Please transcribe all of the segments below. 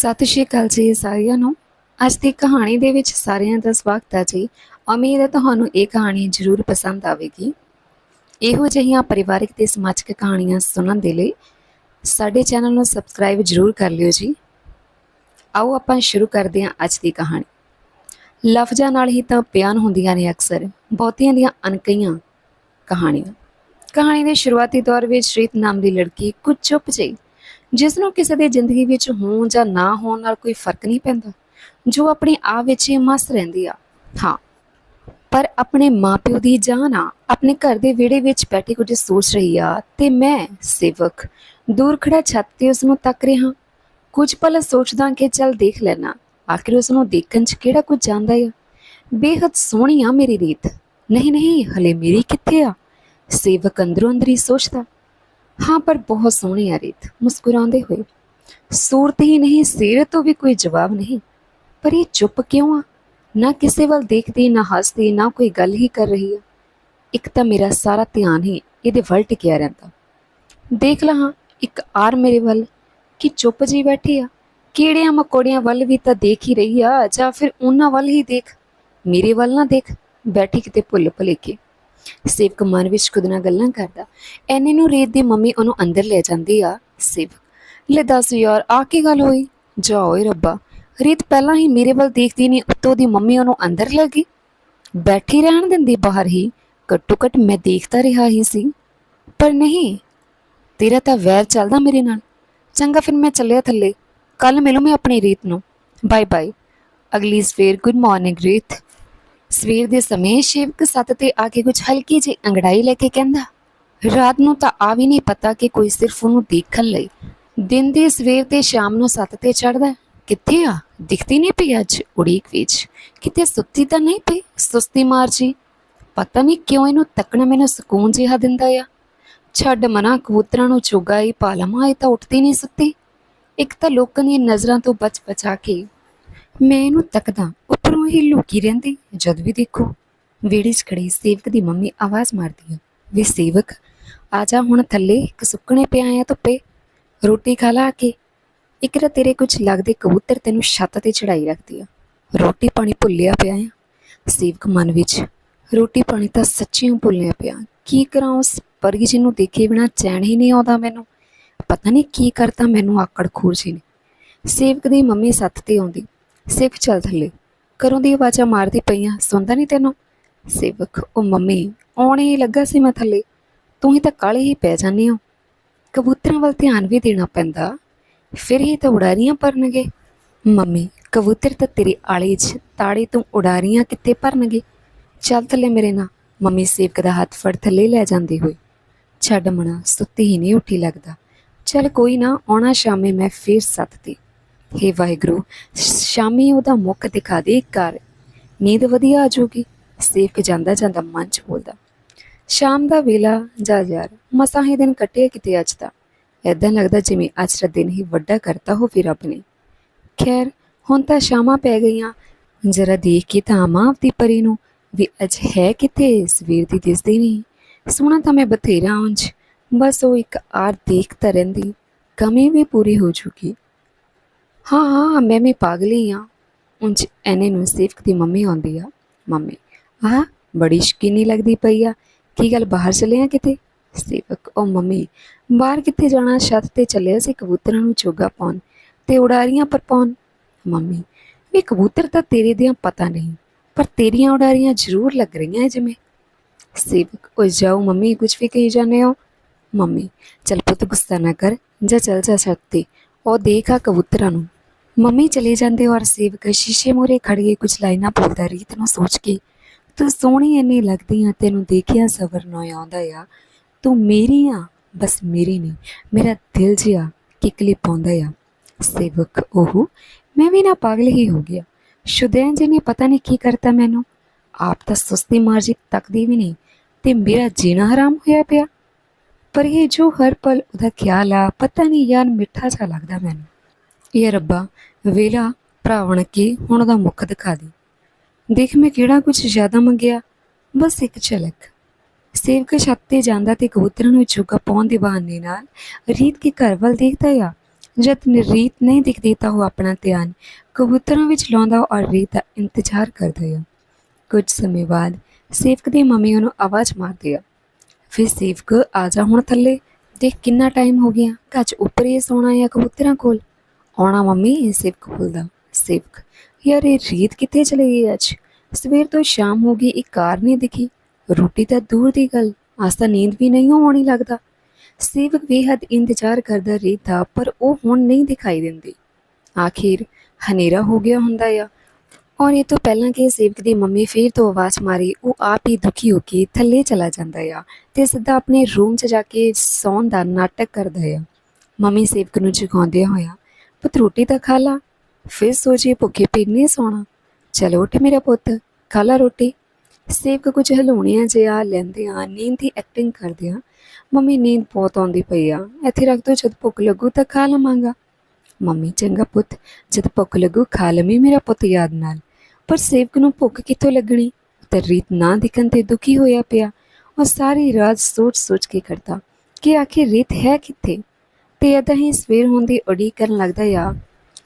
ਸਤਿ ਸ਼੍ਰੀ ਅਕਾਲ ਜੀ ਸਾਰਿਆਂ ਨੂੰ। ਅੱਜ ਦੀ ਕਹਾਣੀ ਦੇ ਵਿੱਚ ਸਾਰਿਆਂ ਦਾ ਸਵਾਗਤ ਹੈ ਜੀ। ਉਮੀਦ ਹੈ ਤੁਹਾਨੂੰ ਇਹ ਕਹਾਣੀ ਜ਼ਰੂਰ ਪਸੰਦ ਆਵੇਗੀ। ਇਹੋ ਜਿਹੀਆਂ ਪਰਿਵਾਰਿਕ ਤੇ ਸਮਾਜਿਕ ਕਹਾਣੀਆਂ ਸੁਣਨ ਦੇ ਲਈ ਸਾਡੇ ਚੈਨਲ ਨੂੰ ਸਬਸਕ੍ਰਾਈਬ ਜ਼ਰੂਰ ਕਰ ਲਿਓ ਜੀ। ਆਓ ਆਪਾਂ ਸ਼ੁਰੂ ਕਰਦੇ ਹਾਂ ਅੱਜ ਦੀ ਕਹਾਣੀ। ਲਫ਼ਜ਼ਾਂ ਨਾਲ ਹੀ ਤਾਂ ਬਿਆਨ ਹੁੰਦੀਆਂ ਨੇ ਅਕਸਰ, ਬਹੁਤੀਆਂ ਦੀਆਂ ਅਣਕਹੀਆਂ ਕਹਾਣੀਆਂ। ਕਹਾਣੀ ਦੇ ਸ਼ੁਰੂਆਤੀ ਦੌਰ ਵਿੱਚ ਰੀਤ ਨਾਮ ਦੀ ਲੜਕੀ ਕੁਝ ਚੁੱਪ ਜਿਹੀ ਜਿਸ ਨੂੰ ਕਿਸੇ ਦੀ ਜ਼ਿੰਦਗੀ ਵਿੱਚ ਹੋਣ ਜਾਂ ਨਾ ਹੋਣ ਨਾਲ ਕੋਈ ਫ਼ਰਕ ਨਹੀਂ ਪੈਂਦਾ, ਜੋ ਆਪਣੇ ਆਪ ਵਿੱਚ ਹੀ ਮਸਤ ਰਹਿੰਦੀ ਆ। ਹਾਂ, ਪਰ ਆਪਣੇ ਮਾਪਿਓ ਦੀ ਜਾਨ ਆ ਆਪਣੇ ਘਰ ਦੇ ਵਿਹੜੇ ਵਿੱਚ ਬੈਠੀ ਕੁਝ ਸੋਚ ਰਹੀ ਆ ਤੇ ਮੈਂ ਸੇਵਕ, ਦੂਰ ਖੜਾ ਛੱਤ ਤੇ ਉਸ ਨੂੰ ਤੱਕ ਰਿਹਾ। ਕੁਝ ਪਲ ਸੋਚਦਾ ਕਿ ਚੱਲ ਦੇਖ ਲੈਣਾ ਆਖਿਰ ਉਸ ਨੂੰ ਦੇਖਣ 'ਚ ਕਿਹੜਾ ਕੁਝ ਜਾਂਦਾ ਆ। ਬੇਹੱਦ ਸੋਹਣੀ ਆ ਮੇਰੀ ਰੀਤ। ਨਹੀਂ ਨਹੀਂ ਹਲੇ ਮੇਰੀ ਕਿੱਥੇ ਆ? ਸੇਵਕ ਅੰਦਰੋਂ ਅੰਦਰ ਹੀ ਸੋਚਦਾ। ਹਾਂ, ਪਰ ਬਹੁਤ ਸੋਹਣੀ ਆ ਰੀਤ। ਮੁਸਕਰਾਉਂਦੇ ਹੋਏ। ਸੂਰਤ ਹੀ ਨਹੀਂ ਸੀਰਤ ਤੋਂ ਵੀ ਕੋਈ ਜਵਾਬ ਨਹੀਂ। ਪਰ ਇਹ ਚੁੱਪ ਕਿਉਂ ਆ? ਨਾ ਕਿਸੇ ਵੱਲ ਦੇਖਦੀ, ਨਾ ਹੱਸਦੀ, ਨਾ ਕੋਈ ਗੱਲ ਹੀ ਕਰ ਰਹੀ ਆ। ਇੱਕ ਤਾਂ ਮੇਰਾ ਸਾਰਾ ਧਿਆਨ ਹੀ ਇਹਦੇ ਵੱਲ ਟਿਕਿਆ ਰਹਿੰਦਾ। ਦੇਖ ਲਾਂ ਇੱਕ ਆਰ ਮੇਰੇ ਵੱਲ। ਕਿ ਚੁੱਪ ਜੀ ਬੈਠੀ ਆ? ਕੀੜਿਆਂ ਮਕੌੜਿਆਂ ਵੱਲ ਵੀ ਤਾਂ ਦੇਖ ਹੀ ਰਹੀ ਆ, ਜਾਂ ਫਿਰ ਉਹਨਾਂ ਵੱਲ ਹੀ ਦੇਖ? ਮੇਰੇ ਵੱਲ ਨਾ ਦੇਖ। ਬੈਠੀ ਕਿਤੇ ਭੁੱਲ ਭੁਲੇਖੇ ਸੇਵਕ ਮਨ ਵਿੱਚ ਖੁਦ ਨਾਲ ਗੱਲਾਂ ਕਰਦਾ। ਐਨੇ ਨੂੰ ਰੇਤ ਦੀ ਮੰਮੀ ਉਹਨੂੰ ਅੰਦਰ ਲੈ ਜਾਂਦੀ ਆ, ਸੇਵਕ। ਲੈ ਦੱਸ ਯਾਰ, ਆ ਕੀ ਗੱਲ ਹੋਈ? ਜਾ ਓਏ ਰੱਬਾ, ਰੀਤ ਪਹਿਲਾਂ ਹੀ ਮੇਰੇ ਵੱਲ ਦੇਖਦੀ ਨਹੀਂ, ਉੱਤੋਂ ਦੀ ਮੰਮੀ ਉਹਨੂੰ ਅੰਦਰ ਲੈ ਗਈ। ਬੈਠੀ ਰਹਿਣ ਦਿੰਦੀ ਬਾਹਰ ਹੀ, ਘੱਟੋ ਘੱਟ ਮੈਂ ਦੇਖਦਾ ਰਿਹਾ ਹੀ ਸੀ। ਪਰ ਨਹੀਂ, ਤੇਰਾ ਤਾਂ ਵੈਰ ਚੱਲਦਾ ਮੇਰੇ ਨਾਲ। ਚੰਗਾ ਫਿਰ ਮੈਂ ਚੱਲਿਆ ਥੱਲੇ। ਕੱਲ ਮਿਲੂ ਮੈਂ ਆਪਣੀ ਰੀਤ ਨੂੰ। ਬਾਏ ਬਾਏ ਅਗਲੀ ਸਵੇਰ ਗੁੱਡ ਮਾਰਨਿੰਗ ਰੀਤ। ਸਵੇਰ ਦੇ ਸਮੇਂ ਸ਼ਿਵਕ ਸੱਤ ਤੇ ਆ ਕੇ ਕੁਝ ਹਲਕੀ ਜਿਹੀ ਅੰਗੜਾਈ ਲੈ ਕੇ ਕਹਿੰਦਾ, ਰਾਤ ਨੂੰ ਤਾਂ ਆ ਵੀ ਨਹੀਂ ਪਤਾ ਕਿ ਕੋਈ ਸਿਰਫ ਉਹਨੂੰ ਦੇਖਣ ਲਈ ਦਿਨ ਦੀ ਸਵੇਰ ਤੇ ਸ਼ਾਮ ਨੂੰ ਸੱਤ ਤੇ ਚੜਦਾ ਕਿੱਥੇ ਆ? ਦਿਖਦੀ ਨਹੀਂ ਪਈ ਅੱਜ ਉਡੀਕ ਵਿੱਚ। ਕਿਤੇ ਸੁੱਤੀ ਤਾਂ ਨਹੀਂ ਪਈ? ਸੁਸਤੀ ਮਾਰ ਜੀ। ਪਤਾ ਨਹੀਂ ਕਿਉਂ ਇਹਨੂੰ ਤੱਕਣਾ ਮੈਨੂੰ ਸਕੂਨ ਜਿਹਾ ਦਿੰਦਾ ਆ। ਛੱਡ ਮਨਾ, ਕਬੂਤਰਾਂ ਨੂੰ ਚੁਗਾਈ ਪਾਲਮਾ ਇਹ ਤਾਂ ਉੱਠਦੀ ਨਹੀਂ ਸੁੱਤੀ। ਇੱਕ ਤਾਂ ਲੋਕਾਂ ਦੀਆਂ ਨਜ਼ਰਾਂ ਤੋਂ ਬਚ ਬਚਾ ਕੇ ਮੈਂ ਇਹਨੂੰ ਤੱਕਦਾ ਉੱਪਰੋਂ ਹੀ ਲੁਕੀ ਰਹਿੰਦੀ ਜਦ ਵੀ ਦੇਖੋ, ਵਿਹੜੇ 'ਚ ਖੜੀ ਸੇਵਕ ਦੀ ਮੰਮੀ ਆਵਾਜ਼ ਮਾਰਦੀ ਹੈ ਵੇ ਸੇਵਕ, ਆ ਜਾ ਹੁਣ ਥੱਲੇ ਸੁੱਕਣੇ ਪਿਆ ਆ ਧੁੱਪੇ। ਰੋਟੀ ਖਾ ਲਾ ਕੇ। ਇੱਕ ਤਾਂ ਤੇਰੇ ਕੁਝ ਲੱਗਦੇ ਕਬੂਤਰ ਤੈਨੂੰ ਛੱਤ ਤੇ ਚੜਾਈ ਰੱਖਦੀ ਆ। ਰੋਟੀ ਪਾਣੀ ਭੁੱਲਿਆ ਪਿਆ ਆ। ਸੇਵਕ ਮਨ ਵਿੱਚ, ਰੋਟੀ ਪਾਣੀ ਤਾਂ ਸੱਚੀਓ ਭੁੱਲਿਆ ਪਿਆ। ਕੀ ਕਰਾਂ ਉਸ ਪਰੀ ਜੀ ਨੂੰ ਦੇਖੇ ਬਿਨਾ ਚੈਨ ਹੀ ਨਹੀਂ ਆਉਂਦਾ ਮੈਨੂੰ। ਪਤਾ ਨਹੀਂ ਕੀ ਕਰਤਾ ਮੈਨੂੰ ਆਕੜ ਖੂਰ ਜੀ ਨੇ ਸੇਵਕ ਦੀ ਮੰਮੀ ਸੱਤ ਤੇ ਆਉਂਦੀ। ਸੇਵਕ ਚੱਲ ਥੱਲੇ। ਘਰੋਂ ਦੀ ਆਵਾਜ਼ਾਂ ਮਾਰਦੀ ਪਈਆਂ, ਸੁਣਦਾ ਨਹੀਂ ਤੈਨੂੰ? ਸੇਵਕ, ਉਹ ਮੰਮੀ, ਆਉਣੇ ਹੀ ਲੱਗਾ ਸੀ ਮੈਂ ਥੱਲੇ। ਤੂੰ ਹੀ ਤਾਂ ਕਾਲੇ ਹੀ ਪੈ ਜਾਂਦੇ ਹੋ ਕਬੂਤਰਾਂ ਵੱਲ ਧਿਆਨ ਵੀ ਦੇਣਾ ਪੈਂਦਾ। ਫਿਰ ਹੀ ਤਾਂ ਉਡਾਰੀਆਂ ਭਰਨਗੇ। ਮੰਮੀ, ਕਬੂਤਰ ਤਾਂ ਤੇਰੇ ਆਲੇ 'ਚ ਤਾੜੇ ਤੋਂ ਉਡਾਰੀਆਂ ਕਿੱਥੇ ਭਰਨਗੇ? ਚੱਲ ਥੱਲੇ ਮੇਰੇ ਨਾਲ। ਮੰਮੀ ਸੇਵਕ ਦਾ ਹੱਥ ਫੜ ਥੱਲੇ ਲੈ ਜਾਂਦੀ ਹੋਈ ਛੱਡ ਮਣਾ, ਸੁੱਤੀ ਹੀ ਨਹੀਂ ਉੱਠੀ ਲੱਗਦਾ। ਚੱਲ ਕੋਈ ਨਾ, ਆਉਣਾ ਸ਼ਾਮੇ ਮੈਂ ਫੇਰ ਸੱਤ ਤੇ। ਹੇ ਵਾਹਿਗੁਰੂ, ਸ਼ਾਮੀ ਉਹਦਾ ਮੁੱਖ ਦਿਖਾ ਦੇ ਕਰ ਨੀਂਦ ਵਧੀਆ ਆ ਜਾਊਗੀ, ਸੇਵਕ ਜਾਂਦਾ ਜਾਂਦਾ ਮਨ ਚ ਬੋਲਦਾ। ਸ਼ਾਮ ਦਾ ਵੇਲਾ ਜਾ ਯਾਰ, ਮਸਾਂ ਹੀ ਦਿਨ ਕੱਟਿਆ ਕਿਤੇ ਅੱਜ ਦਾ। ਐਦਾਂ ਲੱਗਦਾ ਜਿਵੇਂ ਅੱਜ ਦਾ ਦਿਨ ਹੀ ਵੱਡਾ ਕਰਤਾ ਹੋ ਫਿਰ ਨੇ। ਖੈਰ, ਹੁਣ ਤਾਂ ਸ਼ਾਮਾਂ ਪੈ ਗਈਆਂ। ਜਰਾ ਦੇਖ ਕੇ ਤਾਂ ਮਾਂ ਆਪਦੀ ਪਰੀ ਨੂੰ ਵੀ ਅੱਜ ਹੈ ਕਿਤੇ ਸਵੇਰ ਦੀ ਦਿਸਦੀ ਨਹੀਂ। ਸੋਹਣਾ ਤਾਂ ਮੈਂ ਬਥੇਰਾ ਉਂਝ, ਬਸ ਉਹ ਇੱਕ ਆਰ ਦੇਖ ਦੇਖਤਾ ਦੀ ਕਮੀ ਵੀ ਪੂਰੀ ਹੋ ਚੁੱਕੀ ਹਾਂ ਹਾਂ ਮੈਂ ਵੀ ਪਾਗਲੀ ਆ। ਉਂਝ ਐਨੇ ਨੂੰ ਸੇਵਕ ਦੀ ਮੰਮੀ ਆਉਂਦੀ ਆ। ਮੰਮੀ, ਆਹ, ਬੜੀ ਸ਼ਕੀਨੀ ਲੱਗਦੀ ਪਈ ਆ। ਕੀ ਗੱਲ ਬਾਹਰ ਚੱਲੇ ਆ ਕਿਤੇ? ਸੇਵਕ ਉਹ ਮੰਮੀ, ਬਾਹਰ ਕਿੱਥੇ ਜਾਣਾ? ਛੱਤ ਤੇ ਚੱਲਿਆ ਸੀ ਕਬੂਤਰਾਂ ਨੂੰ ਚੋਗਾ ਪਾਉਣ। ਤੇ ਉਡਾਰੀਆਂ ਪਰ ਪਾਉਣ। ਮੰਮੀ, ਵੀ ਕਬੂਤਰ ਤਾਂ ਤੇਰੇ ਦੀਆਂ ਪਤਾ ਨਹੀਂ, ਪਰ ਤੇਰੀਆਂ ਉਡਾਰੀਆਂ ਜ਼ਰੂਰ ਲੱਗ ਰਹੀਆਂ ਜਿਵੇਂ। ਸੇਵਕ ਉਹ ਜਾਓ ਮੰਮੀ, ਕੁਝ ਵੀ ਕਹੀ ਜਾਂਦੇ ਹੋ। ਮੰਮੀ, ਚਲ ਪੁੱਤ ਗੁੱਸਾ ਨਾ ਕਰ, ਜਾ ਚਲ ਜਾ ਛੱਤ ਤੇ। ਉਹ ਦੇਖਾ ਕਬੂਤਰਾਂ ਨੂੰ। ਮੰਮੀ ਚਲੇ ਜਾਂਦੇ ਔਰ ਸੇਵਕ ਸ਼ੀਸ਼ੇ ਮੂਹਰੇ ਖੜੀਏ ਕੁਝ ਲਾਈਨਾਂ ਬੋਲਦਾ ਰੀਤ ਨੂੰ ਸੋਚ ਕੇ, ਤੂੰ ਸੋਹਣੀ ਇੰਨੀ ਲੱਗਦੀ ਆ, ਤੈਨੂੰ ਦੇਖਿਆ ਸਬਰ ਨਾ ਆਉਂਦਾ ਆ। ਤੂੰ ਮੇਰੀ ਆ, ਬਸ ਮੇਰੀ ਨਹੀਂ ਮੇਰਾ ਦਿਲ ਜਿਆ ਕਿਕਲੀ ਪਾਉਂਦਾ ਆ। ਸੇਵਕ ਉਹ, ਮੈਂ ਵੀ ਨਾ ਪਾਗਲ ਹੀ ਹੋ ਗਿਆ। ਸ਼ੁਦੈਨ ਜੀ ਨੇ ਪਤਾ ਨਹੀਂ ਕੀ ਕਰਤਾ ਮੈਨੂੰ। ਆਪ ਤਾਂ ਸੁਸਤੀ ਮਾਰ ਜੀ ਤੱਕਦੀ ਵੀ ਨਹੀਂ ਤੇ ਮੇਰਾ ਜੀਣਾ ਹਰਾਮ ਹੋਇਆ ਪਿਆ। ਪਰ ਇਹ ਜੋ ਹਰ ਪਲ ਉਹਦਾ ਖਿਆਲ ਆ, ਪਤਾ ਨਹੀਂ ਯਾਰ ਮਿੱਠਾ ਜਿਹਾ ਲੱਗਦਾ ਮੈਨੂੰ। ਇਹ ਰੱਬਾ ਵੇਲਾ ਭਰਾਵਣ ਕੇ ਹੁਣ ਉਹਦਾ ਮੁੱਖ ਦਿਖਾ ਦੇ। ਦੇਖ ਮੈਂ ਕਿਹੜਾ ਕੁਝ ਜ਼ਿਆਦਾ ਮੰਗਿਆ? ਬਸ ਇੱਕ ਝਲਕ। ਸੇਵਕ ਛੱਤ ਤੇ ਜਾਂਦਾ ਤੇ ਕਬੂਤਰਾਂ ਨੂੰ ਚੁਗਾ ਪਾਉਣ ਦੇ ਬਹਾਨੇ ਨਾਲ ਰੀਤ ਕੇ ਘਰ ਵੱਲ ਦੇਖਦਾ ਆ। ਜਦ ਰੀਤ ਨਹੀਂ ਦਿਖਦੀ ਤਾਂ ਉਹ ਆਪਣਾ ਧਿਆਨ ਕਬੂਤਰਾਂ ਵਿੱਚ ਲਾਉਂਦਾ ਔਰ ਰੀਤ ਦਾ ਇੰਤਜ਼ਾਰ ਕਰਦਾ ਆ। ਕੁਝ ਸਮੇਂ ਬਾਅਦ ਸੇਵਕ ਦੀ ਮੰਮੀ ਉਹਨੂੰ ਆਵਾਜ਼ ਮਾਰਦੀ ਆ। ਫਿਰ ਸੇਵਕ ਆ ਜਾ ਹੁਣ ਥੱਲੇ, ਦੇਖ ਕਿੰਨਾ ਟਾਈਮ ਹੋ ਗਿਆ। ਕੱਚ ਉੱਪਰ ਹੀ ਸੌਣਾ ਆ ਕਬੂਤਰਾਂ ਕੋਲ। ਆਉਣਾ ਮੰਮੀ ਸੇਵਕ ਬੋਲਦਾ ਸੇਵਕ ਯਾਰ ਇਹ ਰੀਤ ਕਿੱਥੇ ਚਲੀ ਗਈ ਅੱਜ? ਸਵੇਰ ਤੋਂ ਸ਼ਾਮ ਹੋ ਗਈ, ਇੱਕ ਕਾਰ ਨਹੀਂ ਦਿਖੀ। ਰੋਟੀ ਤਾਂ ਦੂਰ ਦੀ ਗੱਲ, ਅੱਜ ਤਾਂ ਨੀਂਦ ਵੀ ਨਹੀਂ ਆਉਣੀ ਲੱਗਦਾ। ਸੇਵਕ ਬੇਹੱਦ ਇੰਤਜ਼ਾਰ ਕਰਦਾ ਰੀਤ ਦਾ, ਪਰ ਉਹ ਹੁਣ ਨਹੀਂ ਦਿਖਾਈ ਦਿੰਦੀ। ਆਖਿਰ ਹਨੇਰਾ ਹੋ ਗਿਆ ਹੁੰਦਾ ਆ। ਔਰ ਇਹ ਤੋਂ ਪਹਿਲਾਂ ਕਿ ਸੇਵਕ ਦੀ ਮੰਮੀ ਫੇਰ ਤੋਂ ਆਵਾਜ਼ ਮਾਰੀ, ਉਹ ਆਪ ਹੀ ਦੁਖੀ ਹੋ ਕੇ ਥੱਲੇ ਚਲਾ ਜਾਂਦਾ ਆ ਤੇ ਸਿੱਧਾ ਆਪਣੇ ਰੂਮ 'ਚ ਜਾ ਕੇ ਸੌਣ ਦਾ ਨਾਟਕ ਕਰਦਾ ਆ। ਮੰਮੀ ਸੇਵਕ ਨੂੰ ਜਗਾਉਂਦਿਆਂ ਹੋਇਆ ਪੁੱਤ ਰੋਟੀ ਤਾਂ ਖਾ ਲਾ। ਫਿਰ ਸੋਚੀ ਭੁੱਖੇ ਪੇਟ ਨਹੀਂ ਸੌਣਾ। ਚਲੋ ਉੱਠ ਮੇਰਾ ਪੁੱਤ, ਖਾ ਲਾ ਰੋਟੀ। ਸੇਵਕ ਕੁਝ ਹਲੂਣੀਆਂ ਜਿਹਾ ਲੈਂਦੇ ਲੈਂਦਿਆਂ ਨੀਂਦ ਦੀ ਐਕਟਿੰਗ ਕਰਦੇ ਕਰਦਿਆਂ ਮੰਮੀ, ਨੀਂਦ ਬਹੁਤ ਆਉਂਦੀ ਪਈ ਆ। ਇੱਥੇ ਰੱਖ ਦੋ, ਜਦ ਭੁੱਖ ਲੱਗੂ ਤਾਂ ਖਾ ਲਵਾਂਗਾ। ਮੰਮੀ, ਚੰਗਾ ਪੁੱਤ, ਜਦ ਭੁੱਖ ਲੱਗੂ ਖਾ ਲਵੀਂ ਮੇਰਾ ਪੁੱਤ ਯਾਦ ਨਾਲ। ਪਰ ਸੇਵਕ ਨੂੰ ਭੁੱਖ ਕਿੱਥੋਂ ਲੱਗਣੀ? ਤੇ ਰੀਤ ਨਾ ਦਿਖਣ ਤੇ ਦੁਖੀ ਹੋਇਆ ਪਿਆ। ਉਹ ਸਾਰੀ ਰਾਤ ਸੋਚ-ਸੋਚ ਕੇ ਕਰਦਾ। ਕਿ ਆਖਿਰ ਰੀਤ ਹੈ ਕਿੱਥੇ? ਤੇ ਏਦਾਂ ਹੀ ਸਵੇਰ ਹੁੰਦੀ ਉਡੀਕ ਕਰਨ ਲੱਗਦਾ ਆ,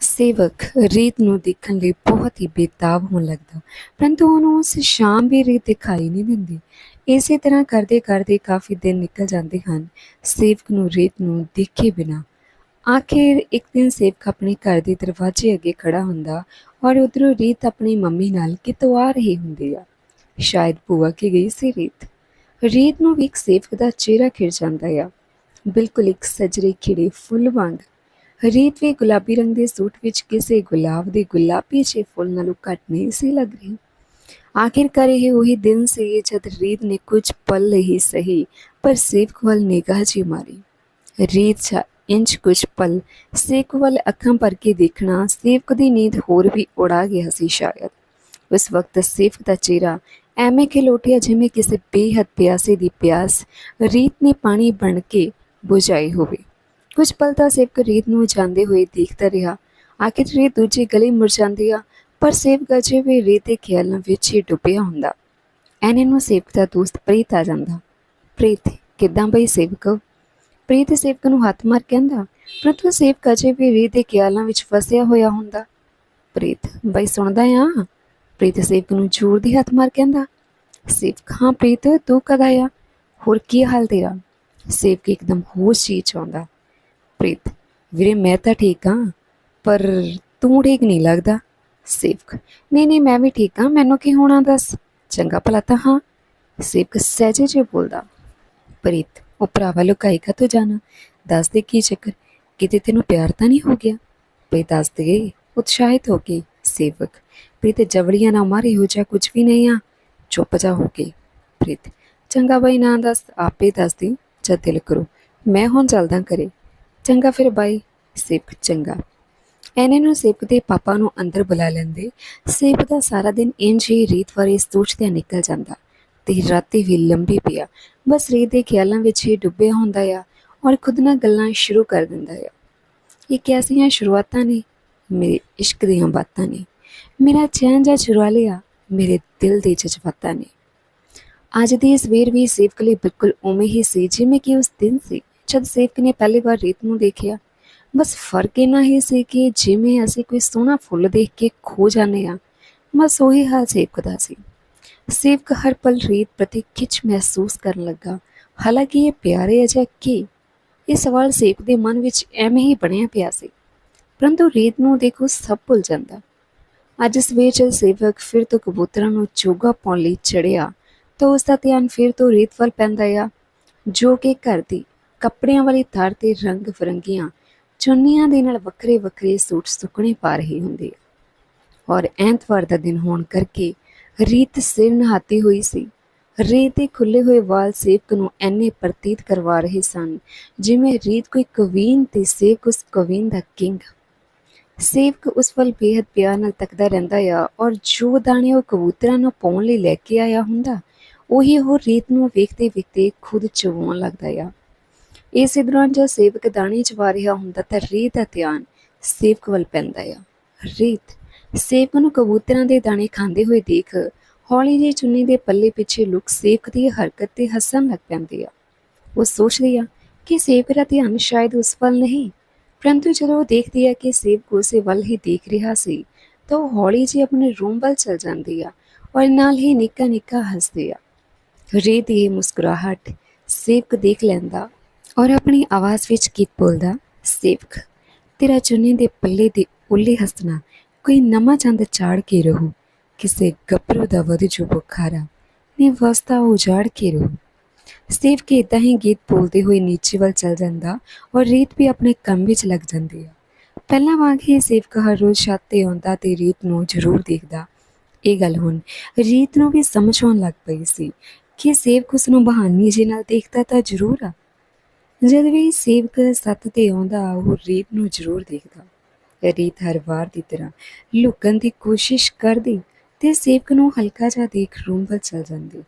ਸੇਵਕ ਰੀਤ ਨੂੰ ਦੇਖਣ ਲਈ ਬਹੁਤ ਹੀ ਬੇਤਾਬ ਹੋਣ ਲੱਗਦਾ। ਪਰੰਤੂ ਉਹਨੂੰ ਉਸ ਸ਼ਾਮ ਵੀ ਰੀਤ ਦਿਖਾਈ ਨਹੀਂ ਦਿੰਦੀ। ਇਸੇ ਤਰ੍ਹਾਂ ਕਰਦੇ ਕਰਦੇ ਕਾਫੀ ਦਿਨ ਨਿਕਲ ਜਾਂਦੇ ਹਨ। ਸੇਵਕ ਨੂੰ ਰੀਤ ਨੂੰ ਦੇਖੇ ਬਿਨਾ ਆਖਿਰ ਇੱਕ ਦਿਨ ਸੇਵਕ ਆਪਣੇ ਘਰ ਦੇ ਦਰਵਾਜ਼ੇ ਅੱਗੇ ਖੜਾ ਹੁੰਦਾ ਔਰ ਉਧਰੋਂ ਰੀਤ ਆਪਣੀ ਮੰਮੀ ਨਾਲ ਕਿਤੋਂ ਆ ਰਹੀ ਹੁੰਦੀ ਆ। ਸ਼ਾਇਦ ਭੂਆ ਕੀ ਗਈ ਸੀ ਰੀਤ। ਰੀਤ ਨੂੰ ਵੀ ਇੱਕ ਸੇਵਕ ਦਾ ਚਿਹਰਾ ਖਿੜ ਜਾਂਦਾ ਆ। ਬਿਲਕੁਲ ਇੱਕ ਸਜਰੇ ਖਿੜੇ ਫੁੱਲ ਵਾਂਗ। ਰੀਤ ਵੀ ਗੁਲਾਬੀ ਰੰਗ ਦੇ ਸੂਟ ਵਿੱਚ ਕਿਸੇ ਗੁਲਾਬ ਦੇ ਗੁਲਾਬੀ ਜਿਹੇ ਫੁੱਲ ਨਾਲੋਂ ਘੱਟ ਨਹੀਂ ਸੀ ਲੱਗ ਰਹੀ। ਆਖਿਰਕਾਰ ਇਹ ਉਹੀ ਦਿਨ ਸੀ ਜਦ ਰੀਤ ਨੇ ਕੁਝ ਪਲ ਹੀ ਸਹੀ ਪਰ ਸੇਵਕ ਵੱਲ ਨਿਗਾਹ ਜੀ ਮਾਰੀ। ਰੀਤ ਇੰਚ ਕੁਝ ਪਲ ਸੇਵਕ ਵੱਲ ਅੱਖਾਂ ਭਰ ਕੇ ਦੇਖਣਾ ਸੇਵਕ ਦੀ ਨੀਂਦ ਹੋਰ ਵੀ ਉਡਾ ਗਿਆ ਸੀ ਸ਼ਾਇਦ। ਉਸ ਵਕਤ ਸੇਵਕ ਦਾ ਚਿਹਰਾ ਐਵੇਂ ਖਿਲੋਟਿਆ ਜਿਵੇਂ ਕਿਸੇ ਬੇਹੱਦ ਪਿਆਸੇ ਦੀ ਪਿਆਸ। ਰੀਤ ਨੇ ਪਾਣੀ ਬਣ ਕੇ ਬੁਝਾਈ ਹੋਵੇ। ਕੁਝ ਪਲ ਤਾਂ ਸੇਵਕ ਰੀਤ ਨੂੰ ਜਾਂਦੇ ਹੋਏ ਦੇਖਦਾ ਰਿਹਾ। ਆਖਿਰ ਰੀਤ ਦੂਜੀ ਗਲੀ ਮੁੜ ਜਾਂਦੀ ਆ, ਪਰ ਸੇਵਕ ਅਜੇ ਵੀ ਰੀਤ ਦੇ ਖਿਆਲਾਂ ਵਿੱਚ ਹੀ ਡੁੱਬਿਆ ਹੁੰਦਾ। ਐਨੇ ਨੂੰ ਸੇਵਕ ਦਾ ਦੋਸਤ ਪ੍ਰੀਤ ਆ ਜਾਂਦਾ। ਪ੍ਰੀਤ, ਕਿੱਦਾਂ ਬਈ ਸੇਵਕ? ਪ੍ਰੀਤ ਸੇਵਕ ਨੂੰ ਹੱਥ ਮਾਰ ਕਹਿੰਦਾ ਪਰੰਤੂ ਸੇਵਕ ਅਜੇ ਵੀ ਰੀਤ ਦੇ ਖਿਆਲਾਂ ਵਿੱਚ ਫਸਿਆ ਹੋਇਆ ਹੁੰਦਾ। ਪ੍ਰੀਤ, ਬਈ ਸੁਣਦਾ ਆ। ਪ੍ਰੀਤ ਸੇਵਕ ਨੂੰ ਜ਼ੋਰ ਦੀ ਹੱਥ ਮਾਰ ਕਹਿੰਦਾ ਸੇਵਕ, ਹਾਂ ਪ੍ਰੀਤ, ਤੂੰ ਕਦ ਆਇਆ? ਹੋਰ ਕੀ ਹਾਲ ਤੇਰਾ? ਸੇਵਕ ਇੱਕਦਮ ਹੋਸ਼ ਹੀ ਚ ਆਉਂਦਾ ਪ੍ਰੀਤ, ਵੀਰੇ ਮੈਂ ਤਾਂ ਠੀਕ ਹਾਂ, ਪਰ ਤੂੰ ਠੀਕ ਨਹੀਂ ਲੱਗਦਾ। ਸੇਵਕ, ਨਹੀਂ ਨਹੀਂ, ਮੈਂ ਵੀ ਠੀਕ ਹਾਂ, ਮੈਨੂੰ ਕੀ ਹੋਣਾ ਦੱਸ? ਚੰਗਾ ਭਲਾ ਤਾਂ ਹਾਂ, ਸੇਵਕ ਸਹਿਜੇ ਜੇ ਬੋਲਦਾ। ਪ੍ਰੀਤ, ਉਹ ਭਰਾਵਾ ਲੁਕਾਈ ਕਾ ਤੋ ਜਾਣਾ, ਦੱਸ ਦੇ ਕੀ ਚੱਕਰ, ਕਿਤੇ ਤੈਨੂੰ ਪਿਆਰ ਤਾਂ ਨਹੀਂ ਹੋ ਗਿਆ? ਪਈ ਦੱਸ ਦੇ, ਉਤਸ਼ਾਹਿਤ ਹੋ ਕੇ, ਸੇਵਕ, ਪ੍ਰੀਤ ਜਵੜੀਆਂ ਨਾ ਮਾਰੀ ਹੋ ਜਾ ਕੁਝ ਵੀ ਨਹੀਂ ਆ, ਚੁੱਪ ਜਾ ਹੋ ਕੇ, ਪ੍ਰੀਤ, ਚੰਗਾ ਬਾਈ ਨਾ ਦੱਸ, ਆਪੇ ਦੱਸ ਦੀ। ਜਦ ਦਿਲ ਕਰੋ। ਮੈਂ ਹੁਣ ਚੱਲਦਾ ਕਰੇ ਚੰਗਾ ਫਿਰ, ਬਾਈ। ਸੇਵਕ ਚੰਗਾ। ਐਨੇ ਨੂੰ ਸੇਵਕ ਦੇ ਪਾਪਾ ਨੂੰ ਅੰਦਰ ਬੁਲਾ ਲੈਂਦੇ। ਸੇਵਕ ਦਾ ਸਾਰਾ ਦਿਨ ਇੰਜ ਹੀ ਰੀਤ ਬਾਰੇ ਸੋਚਦਿਆਂ ਨਿਕਲ ਜਾਂਦਾ। ਤੇ ਰਾਤੀ ਵੀ ਲੰਬੀ ਪਿਆ। ਬਸ ਰੀਤ ਦੇ ਖਿਆਲਾਂ ਵਿੱਚ ਹੀ ਡੁੱਬਿਆ ਹੁੰਦਾ ਆ ਔਰ ਖੁਦ ਨਾਲ ਗੱਲਾਂ ਸ਼ੁਰੂ ਕਰ ਦਿੰਦਾ ਆ। ਇਹ ਕੈਸੀਆਂ ਸ਼ੁਰੂਆਤਾਂ ਨੇ? ਮੇਰੇ ਇਸ਼ਕ ਦੀਆਂ ਬਾਤਾਂ ਨੇ। ਮੇਰਾ ਚੈਨ ਜਾਂ ਚੁਰਾ ਲਿਆ। ਮੇਰੇ ਦਿਲ ਦੇ ਜਜ਼ਬਾਤਾਂ ਨੇ। ਅੱਜ ਦੀ ਸਵੇਰ ਵੀ ਸੇਵਕ ਲਈ ਬਿਲਕੁਲ ਉਵੇਂ ਹੀ ਸੀ, ਜਿਵੇਂ ਕਿ ਉਸ ਦਿਨ ਸੀ, ਜਦ ਸੇਵਕ ਨੇ ਪਹਿਲੀ ਵਾਰ ਰੀਤ ਨੂੰ ਦੇਖਿਆ। ਬਸ ਫ਼ਰਕ ਇਹਨਾਂ ਹੀ ਸੀ ਕਿ ਜਿਵੇਂ ਅਸੀਂ ਕੋਈ ਸੋਹਣਾ ਫੁੱਲ ਦੇਖ ਕੇ ਖੋ ਜਾਂਦੇ ਆ ਬਸ ਉਹੀ ਹਾਲ ਸੇਵਕ ਦਾ ਸੀ। ਸੇਵਕ ਹਰ ਪਲ ਰੀਤ ਪ੍ਰਤੀ ਖਿੱਚ ਮਹਿਸੂਸ ਕਰਨ ਲੱਗਾ। ਹਾਲਾਂਕਿ ਇਹ ਪਿਆਰੇ ਅਜਾ ਕੀ, ਇਹ ਸਵਾਲ ਸੇਵਕ ਦੇ ਮਨ ਵਿੱਚ ਐਵੇਂ ਹੀ ਬਣਿਆ ਪਿਆ ਸੀ। ਪਰੰਤੂ ਰੀਤ ਨੂੰ ਦੇਖੋ ਸਭ ਭੁੱਲ ਜਾਂਦਾ। ਅੱਜ ਸਵੇਰ ਜਦ ਸੇਵਕ ਫਿਰ ਤੋਂ ਕਬੂਤਰਾਂ ਨੂੰ ਚੋਗਾ ਪਾਉਣ ਲਈ ਚੜਿਆ ਤਾਂ ਉਸ ਦਾ ਧਿਆਨ ਫਿਰ ਤੋਂ ਰੀਤ ਵੱਲ ਪੈਂਦਾ ਆ, ਜੋ ਕਿ ਘਰ ਦੀ ਕੱਪੜਿਆਂ ਵਾਲੀ ਥਾਰ ਤੇ ਰੰਗ ਫਰੰਗੀਆਂ ਚੁੰਨੀਆਂ ਦੇ ਨਾਲ ਵੱਖਰੇ ਵੱਖਰੇ ਸੂਟ ਸੁੱਕਣੇ ਪਾ ਰਹੇ ਹੁੰਦੇ ਹੈ ਔਰ ਐਤਵਾਰ ਦਾ ਦਿਨ ਹੋਣ ਕਰਕੇ ਰੀਤ ਸਿਰ ਨਹਾਤੀ ਹੋਈ ਸੀ। ਰੀਤ ਦੇ ਖੁੱਲੇ ਹੋਏ ਵਾਲ ਸੇਵਕ ਨੂੰ ਐਨੇ ਪ੍ਰਤੀਤ ਕਰਵਾ ਰਹੇ ਸਨ, ਜਿਵੇਂ ਰੀਤ ਕੋਈ ਕਵੀਨ ਤੇ ਸੇਵਕ ਉਸ ਕਵੀਨ ਦਾ ਕਿੰਗ। ਸੇਵਕ ਉਸ ਵੱਲ ਬੇਹੱਦ ਪਿਆਰ ਨਾਲ ਤੱਕਦਾ ਰਹਿੰਦਾ ਆ, ਔਰ ਜੋ ਦਾਣੇ ਉਹ ਕਬੂਤਰਾਂ ਨੂੰ ਪਾਉਣ ਲਈ ਲੈ ਕੇ ਆਇਆ ਹੁੰਦਾ ਉਹੀ ਉਹ ਰੀਤ ਨੂੰ ਵੇਖਦੇ ਵੇਖਦੇ ਖੁਦ ਚਵਾਉਣ ਲੱਗਦਾ ਆ। ਇਸੇ ਦੌਰਾਨ ਜਦ ਸੇਵਕ ਦਾਣੇ ਚਵਾ ਰਿਹਾ ਹੁੰਦਾ ਤਾਂ ਰੀਤ ਦਾ ਧਿਆਨ ਸੇਵਕ ਵੱਲ ਪੈਂਦਾ ਆ। ਰੀਤ, ਸੇਵਕ ਨੂੰ ਕਬੂਤਰਾਂ ਦੇ ਦਾਣੇ ਖਾਂਦੇ ਹੋਏ ਦੇਖ ਹੌਲੀ ਜਿਹੀ ਚੁੰਨੀ ਦੇ ਪੱਲੇ ਪਿੱਛੇ ਲੁਕ ਸੇਵਕ ਦੀ ਹਰਕਤ ਤੇ ਹੱਸਣ ਲੱਗ ਪੈਂਦੀ ਆ। ਉਹ ਸੋਚਦੀ ਆ ਕਿ ਸੇਵਕ ਦਾ ਧਿਆਨ ਸ਼ਾਇਦ ਉਸ ਵੱਲ ਨਹੀਂ, ਪਰੰਤੂ ਜਦੋਂ ਉਹ ਦੇਖਦੀ ਆ ਕਿ ਸੇਵਕ ਉਸੇ ਵੱਲ ਹੀ ਦੇਖ ਰਿਹਾ ਸੀ ਤਾਂ ਉਹ ਹੌਲੀ ਜਿਹੀ ਆਪਣੇ ਰੂਮ ਵੱਲ ਚਲ ਜਾਂਦੀ ਆ ਔਰ ਨਾਲ ਹੀ ਨਿੱਕਾ ਨਿੱਕਾ ਹੱਸਦੀ ਆ। ਰੀਤ ਦੀ ਮੁਸਕਰਾਹਟ, ਸੇਵਕ ਦੇਖ ਲੈਂਦਾ ਔਰ ਆਪਣੀ ਆਵਾਜ਼ ਵਿੱਚ ਗੀਤ ਬੋਲਦਾ, ਸੇਵਕ, ਤੇਰਾ ਚੁੰਨੀ ਦੇ ਪੱਲੇ ਦੇ ਉੱਲੇ ਹੱਸਣਾ, ਕੋਈ ਨਵਾਂ ਚੰਦ ਚਾੜ ਕੇ ਰਹੂ, ਕਿਸੇ ਗੱਭਰੂ ਦਾ ਵਧ ਜੋ ਬੁਖਾਰਾ ਨੇ ਵਸਤਾ ਉਜਾੜ ਕੇ ਰਹੂ। ਸਟੀਵ ਕੇ ਇਦਾਂ ਹੀ ਗੀਤ ਬੋਲਦੇ ਹੋਏ ਨੀਚੇ ਵੱਲ ਚਲ ਜਾਂਦਾ ਔਰ ਰੀਤ ਵੀ ਆਪਣੇ ਕੰਮ ਵਿੱਚ ਲੱਗ ਜਾਂਦੀ ਹੈ ਪਹਿਲਾਂ ਵਾਂਗ ਹੀ ਸੇਵਕ ਹਰ ਰੋਜ਼ ਛੱਤ ਤੇ ਆਉਂਦਾ ਤੇ ਰੀਤ ਨੂੰ ਜ਼ਰੂਰ ਦੇਖਦਾ। ਇਹ ਗੱਲ ਹੁਣ ਰੀਤ ਨੂੰ ਵੀ ਸਮਝ ਆਉਣ ਲੱਗ ਪਈ ਸੀ। ਕਿ ਸੇਵਕ ਉਸ ਨੂੰ ਬਹਾਨੀ ਜੀ ਨਾਲ ਦੇਖਦਾ ਤਾਂ ਜ਼ਰੂਰ ਆ। ਜਦ ਵੀ ਸੇਵਕ ਸੱਤ ਤੇ ਆਉਂਦਾ, ਉਹ ਰੀਤ ਨੂੰ ਜ਼ਰੂਰ ਦੇਖਦਾ। ਰੀਤ ਹਰ ਵਾਰ ਦੀ ਤਰ੍ਹਾਂ ਲੁਕਣ ਦੀ ਕੋਸ਼ਿਸ਼ ਕਰਦੀ ਤੇ ਸੇਵਕ ਨੂੰ ਹਲਕਾ ਜਿਹਾ ਦੇਖ ਰੂਮ ਵੱਲ ਚਲ ਜਾਂਦੀ।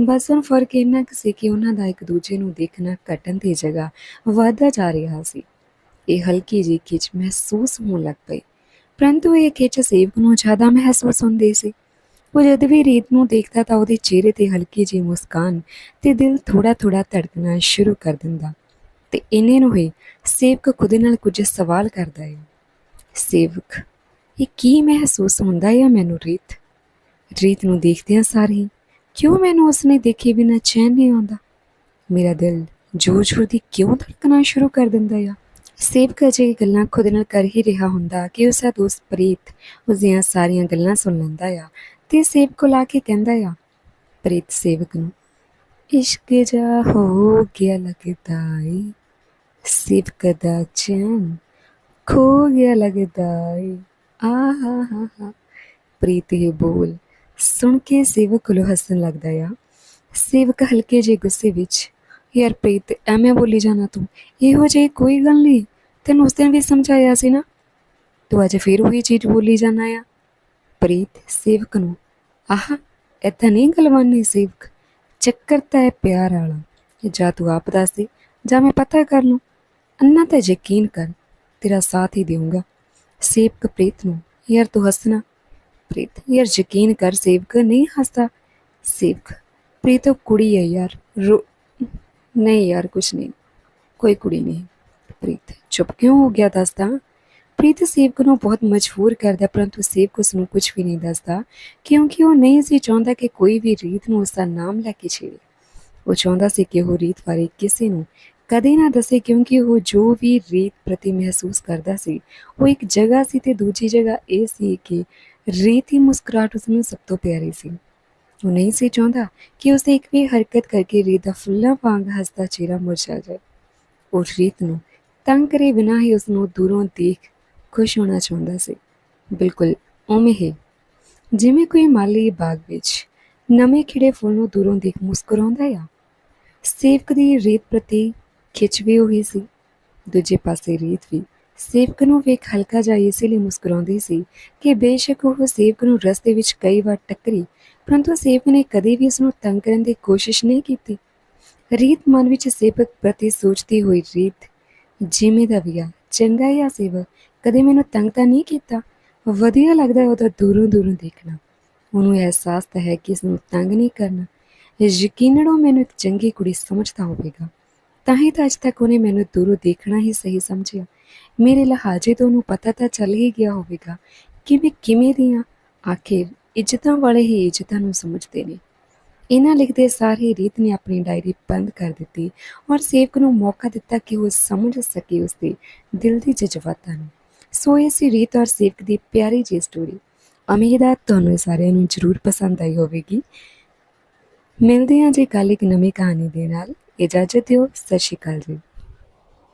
ਬਸ ਹੁਣ ਫ਼ਰਕ ਇੰਨਾ ਕੁ ਸੀ ਕਿ ਉਹਨਾਂ ਦਾ ਇੱਕ ਦੂਜੇ ਨੂੰ ਦੇਖਣਾ ਘਟਣ ਦੀ ਜਗ੍ਹਾ ਵਧਦਾ ਜਾ ਰਿਹਾ ਸੀ। ਇਹ ਹਲਕੀ ਜਿਹੀ ਖਿੱਚ ਮਹਿਸੂਸ ਹੋਣ ਲੱਗ ਪਈ। ਪਰੰਤੂ ਇਹ ਖਿੱਚ ਸੇਵਕ ਨੂੰ ਜ਼ਿਆਦਾ ਮਹਿਸੂਸ ਹੁੰਦੀ ਸੀ। ਉਹ ਜਦ ਵੀ ਰੀਤ ਨੂੰ ਦੇਖਦਾ ਤਾਂ ਉਹਦੇ ਚਿਹਰੇ ਤੇ ਹਲਕੀ ਜਿਹੀ ਮੁਸਕਾਨ ਤੇ ਦਿਲ ਥੋੜਾ ਥੋੜਾ ਧੜਕਣਾ ਸ਼ੁਰੂ ਕਰ ਦਿੰਦਾ ਤੇ ਇੰਨੇ ਨੂੰ ਹੀ ਸੇਵਕ ਖੁਦ ਨਾਲ ਕੁਝ ਸਵਾਲ ਕਰਦਾ ਹੈ। ਸੇਵਕ, ਇਹ ਕੀ ਮਹਿਸੂਸ ਹੁੰਦਾ ਹੈ ਮੈਨੂੰ ਰੀਤ? ਰੀਤ ਨੂੰ ਦੇਖਦਿਆਂ ਸਾਰ ਹੀ ਕਿਉਂ ਮੈਨੂੰ ਉਸਨੇ ਦੇਖੇ ਬਿਨਾਂ ਚੈਨ ਨਹੀਂ ਆਉਂਦਾ? ਮੇਰਾ ਦਿਲ ਜੋਰ ਜੋਰ ਦੀ ਕਿਉਂ ਧੜਕਣਾ ਸ਼ੁਰੂ ਕਰ ਦਿੰਦਾ ਆ? ਸੇਵਕ ਅਜੇ ਗੱਲਾਂ ਖੁਦ ਨਾਲ ਕਰ ਹੀ ਰਿਹਾ ਹੁੰਦਾ ਕਿ ਉਸਦਾ ਦੋਸਤ ਪ੍ਰੀਤ ਉਸ ਦੀਆਂ ਸਾਰੀਆਂ ਗੱਲਾਂ ਸੁਣ ਲੈਂਦਾ ਆ ਤੇ ਸੇਵਕ ਕੋਲ ਆ ਕੇ ਕਹਿੰਦਾ ਆ, ਪ੍ਰੀਤ ਸੇਵਕ ਨੂੰ, ਇਸ਼ਕ ਜਾ ਹੋ ਗਿਆ ਲੱਗਦਾ ਏ ਸੇਵਕ ਦਾ ਚੈਨ ਖੋ ਗਿਆ ਲੱਗਦਾ ਏ। ਆ ਪ੍ਰੀਤ ਇਹ ਬੋਲ ਸੁਣ ਕੇ ਸੇਵਕ ਕੋਲੋਂ ਹੱਸਣ ਲੱਗਦਾ ਆ। ਸੇਵਕ ਹਲਕੇ ਜਿਹੇ ਗੁੱਸੇ ਵਿੱਚ ਯਾਰ ਪ੍ਰੀਤ ਐਵੇਂ ਬੋਲੀ ਜਾਣਾ ਤੂੰ। ਇਹੋ ਜਿਹੀ ਕੋਈ ਗੱਲ ਨਹੀਂ। ਤੈਨੂੰ ਉਸ ਦਿਨ ਵੀ ਸਮਝਾਇਆ ਸੀ ਨਾ। ਤੂੰ ਅੱਜ ਫਿਰ ਉਹੀ ਚੀਜ਼ ਬੋਲੀ ਜਾਣਾ ਆ। ਪ੍ਰੀਤ, ਸੇਵਕ ਨੂੰ। ਆਹ ਏਦਾਂ ਨਹੀਂ ਗਲਵਾਨੀ ਸੇਵਕ। ਚੱਕਰ ਤਾਂ ਹੈ ਪਿਆਰ ਵਾਲਾ। ਜਾਂ ਤੂੰ ਆਪ ਦੱਸ ਦੇ, ਜਾਂ ਮੈਂ ਪਤਾ ਕਰ ਲੂੰ। ਅੰਨਾ ਤੇ ਯਕੀਨ ਕਰ, ਤੇਰਾ ਸਾਥ ਹੀ ਦੇਵਾਂਗਾ ਸੇਵਕ ਪ੍ਰੀਤ ਨੂੰ, ਯਾਰ ਤੂੰ ਹੱਸਣਾ। ਪ੍ਰੀਤ, ਯਾਰ ਯਕੀਨ ਕਰ, ਸੇਵਕ ਨਹੀਂ ਹੱਸਦਾ। ਸੇਵਕ, ਪ੍ਰੀਤ ਉਹ ਕੁੜੀ ਹੈ ਯਾਰ। ਰੋ ਨਹੀਂ ਯਾਰ ਕੁਛ ਨਹੀਂ ਕੋਈ ਕੁੜੀ ਨਹੀਂ ਪ੍ਰੀਤ ਚੁੱਪ ਕਿਉਂ ਹੋ ਗਿਆ ਦੱਸਦਾ ਪ੍ਰੀਤ ਸੇਵਕ ਨੂੰ ਬਹੁਤ ਮਜਬੂਰ ਕਰਦਾ ਪਰੰਤੂ ਸੇਵਕ ਉਸ ਨੂੰ ਕੁਝ ਵੀ ਨਹੀਂ ਦੱਸਦਾ ਕਿਉਂਕਿ ਉਹ ਨਹੀਂ ਸੀ ਚਾਹੁੰਦਾ ਕਿ ਕੋਈ ਵੀ ਰੀਤ ਨੂੰ ਉਸ ਦਾ ਨਾਮ ਲੈ ਕੇ ਛੇੜੇ ਉਹ ਚਾਹੁੰਦਾ ਸੀ ਕਿ ਉਹ ਰੀਤ ਬਾਰੇ ਕਿਸੇ ਨੂੰ ਕਦੇ ਨਾ ਦੱਸੇ ਕਿਉਂਕਿ ਉਹ ਜੋ ਵੀ ਰੀਤ ਪ੍ਰਤੀ ਮਹਿਸੂਸ ਕਰਦਾ ਸੀ ਉਹ ਇੱਕ ਜਗ੍ਹਾ ਸੀ ਤੇ ਦੂਜੀ ਜਗ੍ਹਾ ਇਹ ਸੀ ਕਿ ਰੀਤ ਹੀ ਮੁਸਕਰਾਹਟ ਉਸ ਨੂੰ ਸਭ ਤੋਂ ਪਿਆਰੀ ਸੀ ਉਹ ਨਹੀਂ ਸੀ ਚਾਹੁੰਦਾ ਕਿ ਉਸਦੇ ਇੱਕ ਵੀ ਹਰਕਤ ਕਰਕੇ ਰੀਤ ਦਾ ਫੁੱਲਾਂ ਵਾਂਗ ਹੱਸਦਾ ਚਿਹਰਾ ਮੁਰਝਾ ਜਾਏ। ਉਹ ਰੀਤ ਨੂੰ ਤੰਗ ਕਰੇ ਬਿਨਾਂ ਹੀ ਉਸ ਨੂੰ ਦੂਰੋਂ ਦੇਖ ਖੁਸ਼ ਹੋਣਾ ਚਾਹੁੰਦਾ ਸੀ। ਬਿਲਕੁਲ ਉਵੇਂ ਹੀ, ਜਿਵੇਂ ਕੋਈ ਮਾਲੀ ਬਾਗ ਵਿੱਚ ਨਵੇਂ ਖਿੜੇ ਫੁੱਲ ਨੂੰ ਦੂਰੋਂ ਦੇਖ ਮੁਸਕਰਾਉਂਦਾ ਆ। ਸੇਵਕ ਦੀ ਰੀਤ ਪ੍ਰਤੀ ਖਿੱਚ ਵੀ ਹੋਈ ਸੀ। ਦੂਜੇ ਪਾਸੇ ਰੀਤ ਵੀ ਸੇਵਕ ਨੂੰ ਵੇਖ ਹਲਕਾ ਜਿਹਾ ਇਸ ਲਈ ਮੁਸਕਰਾਉਂਦੀ ਸੀ ਕਿ ਬੇਸ਼ੱਕ ਉਹ ਸੇਵਕ ਨੂੰ ਰਸਤੇ ਵਿੱਚ ਕਈ ਵਾਰ ਟੱਕਰੀ, ਪਰੰਤੂ ਸੇਵਕ ਨੇ ਕਦੇ ਵੀ ਉਸ ਨੂੰ ਤੰਗ ਕਰਨ ਦੀ ਕੋਸ਼ਿਸ਼ ਨਹੀਂ ਕੀਤੀ। ਰੀਤ ਮਨ ਵਿੱਚ ਸੇਵਕ ਪ੍ਰਤੀ ਸੋਚਦੀ ਹੋਈ, ਰੀਤ, ਜਿਵੇਂ ਦਾ ਵੀ ਆ, ਚੰਗਾ ਆ ਸੇਵਕ, ਕਦੇ ਮੈਨੂੰ ਤੰਗ ਤਾਂ ਨਹੀਂ ਕੀਤਾ? ਵਧੀਆ ਲੱਗਦਾ ਹੈ ਉਹਦਾ ਦੂਰੋਂ ਦੂਰੋਂ ਦੇਖਣਾ। ਉਹਨੂੰ ਅਹਿਸਾਸ ਤਾਂ ਹੈ ਕਿ ਇਸ ਨੂੰ ਤੰਗ ਨਹੀਂ ਕਰਨਾ। ਯਕੀਨਨ ਉਹ ਮੈਨੂੰ ਇੱਕ ਚੰਗੀ ਕੁੜੀ ਸਮਝਦਾ ਹੋਵੇਗਾ। ਤਾਂ ਹੀ ਤਾਂ ਅੱਜ ਤੱਕ ਉਹਨੇ ਮੈਨੂੰ ਦੂਰੋਂ ਦੇਖਣਾ ਹੀ ਸਹੀ ਸਮਝਿਆ। ਮੇਰੇ ਲਹਾਜੇ ਤੋਂ ਉਹਨੂੰ ਪਤਾ ਤਾਂ ਚੱਲ ਹੀ ਗਿਆ ਹੋਵੇਗਾ ਕਿ ਮੈਂ ਕਿਵੇਂ ਦੀ ਹਾਂ ਆਖਿਰ ਇੱਜ਼ਤਾਂ ਵਾਲੇ ਹੀ ਇੱਜ਼ਤਾਂ ਨੂੰ ਸਮਝਦੇ ਨੇ। ਇਹਨਾਂ ਲਿਖਦੇ ਸਾਰੇ ਰੀਤ ਨੇ ਆਪਣੀ ਡਾਇਰੀ ਬੰਦ ਕਰ ਦਿੱਤੀ ਔਰ ਸੇਵਕ ਨੂੰ ਮੌਕਾ ਦਿੱਤਾ ਕਿ ਉਹ ਸਮਝ ਸਕੇ ਉਸਦੇ ਦਿਲ ਦੀ ਜਜ਼ਬਾਤਾਂ ਨੂੰ। ਸੋ ਇਹ ਸੀ ਰੀਤ ਔਰ ਸੇਵਕ ਦੀ ਪਿਆਰੀ ਜਿਹੀ ਸਟੋਰੀ ਉਮੀਦ ਹੈ ਤੁਹਾਨੂੰ ਸਾਰਿਆਂ ਨੂੰ ਜ਼ਰੂਰ ਪਸੰਦ ਆਈ ਹੋਵੇਗੀ। ਮਿਲਦੇ ਹਾਂ ਜੀ ਕੱਲ੍ਹ ਇੱਕ ਨਵੀਂ ਕਹਾਣੀ ਦੇ ਨਾਲ। ਇਜਾਜ਼ਤ ਦਿਓ ਸਤਿ ਸ਼੍ਰੀ ਅਕਾਲ ਜੀ